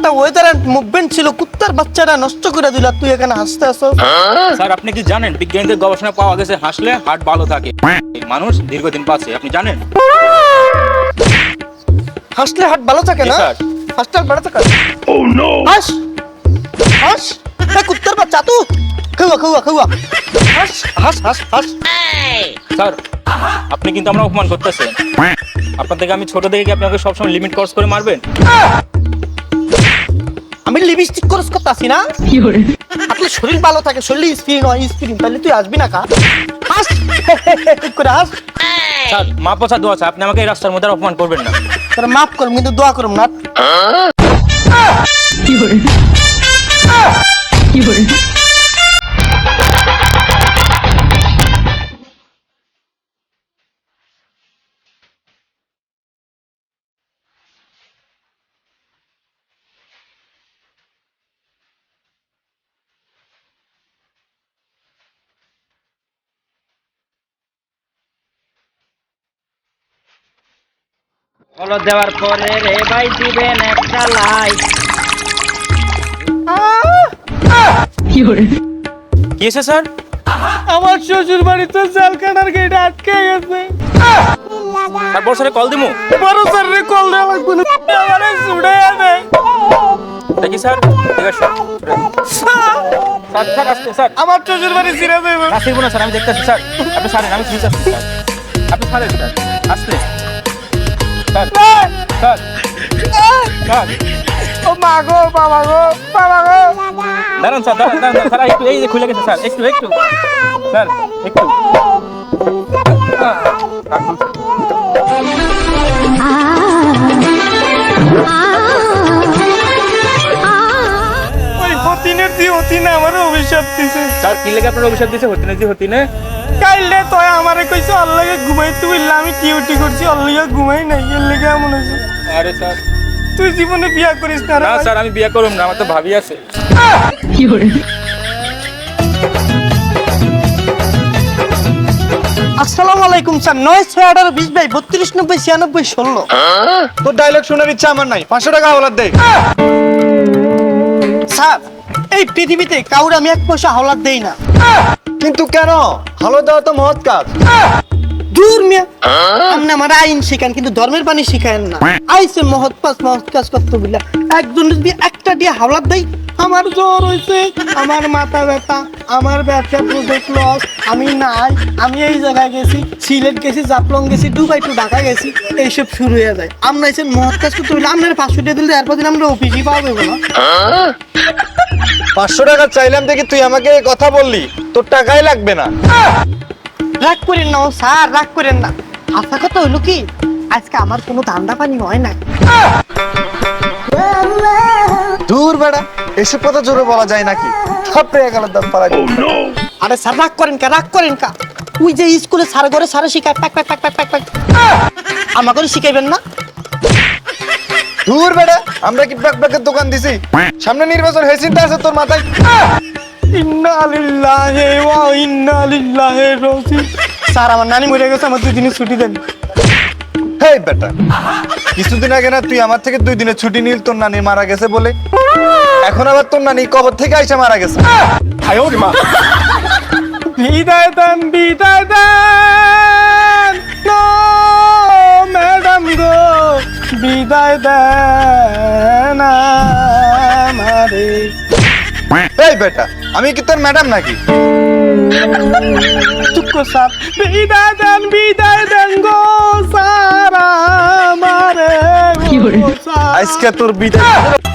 একটা weather and movement ছিল কুত্তার বাচ্চাটা নষ্ট করে দিল। তুই এখানে হাসতে আসো। স্যার আপনি কি জানেন বিজ্ঞানীদের গবেষণা পাওয়া গেছে হাসলে হার্ট ভালো থাকে। মানুষ দীর্ঘদিন বাঁচে আপনি জানেন? হাসলে হাট ভালো থাকে না? স্যার। হাসলে হাট ভালো থাকে? হাস! হাস! এ কুত্তার বাচ্চা তু! খাওয়া খাওয়া খাওয়া হাস হাস হাস হাস। স্যার আপনি কিন্তু আমরা অপমান করতেছেন। আপনার থেকে আমি ছোট থেকে কি আপনাকে সবসময় লিমিট ক্রস করে মারবেন? আমি লিপস্টিক করে করতে আসি না আপনি শরীর ভালো থাকে শরীর স্ক্রিন হয় স্ক্রিন তাহলে তুই আসবি না কা? আস করে হাস! স্যার মা দোয়া আছে। আপনি আমাকে এই রাস্তার মধ্যে আর অপমান করবেন না। স্যার মাফ করুন কিন্তু দোয়া করুন না হলো দেওয়ার পরে রে ভাই দিবেন একটা লাইক কি হয়েছে স্যার? আমার শ্বশুর বাড়িতে জাল কাটার গেটে আটকে গেছে। স্যার বড় স্যারে কল দিমু? বড় স্যার রে কল দেওয়া লাগবে না। আমারে ছুড়ে আনে দেখি স্যার ঠিক আছে স্যার। স্যার আসতে স্যার। আমার শ্বশুর বাড়ি দেবে। না ফিরবো না স্যার আমি দেখতেছি স্যার। আপনি ছাড়েন আমি স্যার। আপনি স্যার। আসলে। স্যার স্যার স্যার ও মা গো বাবা গো বাবা গো। দাঁড়ান স্যার দাঁড়ান দাঁড়ান স্যার একটু এই যে খুলে গেছে স্যার একটু একটু। স্যার একটু। ওই হতিনের দি হতিনে আমার অভিশাপ দিছে। স্যার কি লেগে আপনার অভিশাপ কাইলে আমারে কইছে অল্লাগে ঘুমাই তুই আমি ডিউটি করছি অল্লাগে ঘুমাই নাই এর লেগে এমন হয়েছে আরে স্যার। তুই জীবনে বিয়া করিস না না ভাই। স্যার আমি বিয়ে করুম না আমার তো ভাবি আছে। আসসালামু আলাইকুম স্যার নয় ছয় আঠারো বিশ বাই বত্রিশ নব্বই ছিয়ানব্বই ষোলো। তোর ডায়লগ শোনার ইচ্ছা আমার নাই পাঁচশো টাকা হাওলাত দে। স্যার এই পৃথিবীতে কাউরে আমি এক পয়সা হাওলাত দেই না। কিন্তু কেন? ভালো দেওয়া তো মহৎ কাজ। দূর মিয়া আপনি আমার আইন শিখান কিন্তু ধর্মের বাণী শিখায়েন না। আইসে মহৎ পাস মহৎ কাজ করতে বললা একজন যদি একটা দিয়ে হাওলাত দেই আমার জ্বর হয়েছে আমার মাথা ব্যথা আমার ব্যবসা প্রজেক্ট লস আমি নাই আমি এই জায়গায় গেছি সিলেট গেছি জাফলং গেছি দুবাই টু ঢাকা গেছি এইসব শুরু হয়ে যায়। আমরা এসে মহৎ কাজ করতে বললে আপনার পাঁচশো টাকা দিলে এরপর দিন আমরা অফিসই না। পাঁচশো টাকা চাইলাম দেখি তুই আমাকে কথা বললি তোর টাকাই লাগবে না। রাগ করেন না ও স্যার রাগ করেন না। আশা কথা হলো কি? আজকে আমার কোনো ধান্দা পানি হয় না দূর বেড়া এসব কথা জোরে বলা যায় নাকি? থাপড়ে গেল দাম পারা আরে স্যার রাগ করেন কা? রাগ করেন কা? ওই যে স্কুলে স্যার ঘরে স্যার শিখায় pack pack pack pack pack pack আমাকে শিখাইবেন না? দূর বেড়া আমরা কি ব্যাক ব্যাকের দোকান দিছি? সামনে নির্বাচন হয়েছে চিন্তা আছে তোর মাথায়। ইন্না লিল্লাহি ওয়া ইন্না লিল্লাহি রাজিউন। স্যার আমার নানি মরে গেছে আমার দুই দিনের ছুটি দেন। হেই বেটা কিছুদিন আগে না তুই আমার থেকে দুই দিনের ছুটি নিল তোর নানি মারা গেছে বলে। এখন আবার তোর নানি কবর থেকে আইসা মারা গেছে। বিদায় দেন বিদায় দেন। নো ম্যাডাম গো বিদায় দেন আমারে। এই বেটা আমি কি তোর ম্যাডাম নাকি? চুপ কর স্যার বিদায় দেন বিদায় দেন গো স্যার আমারে গো স্যার। আজকে তোর বিদায়।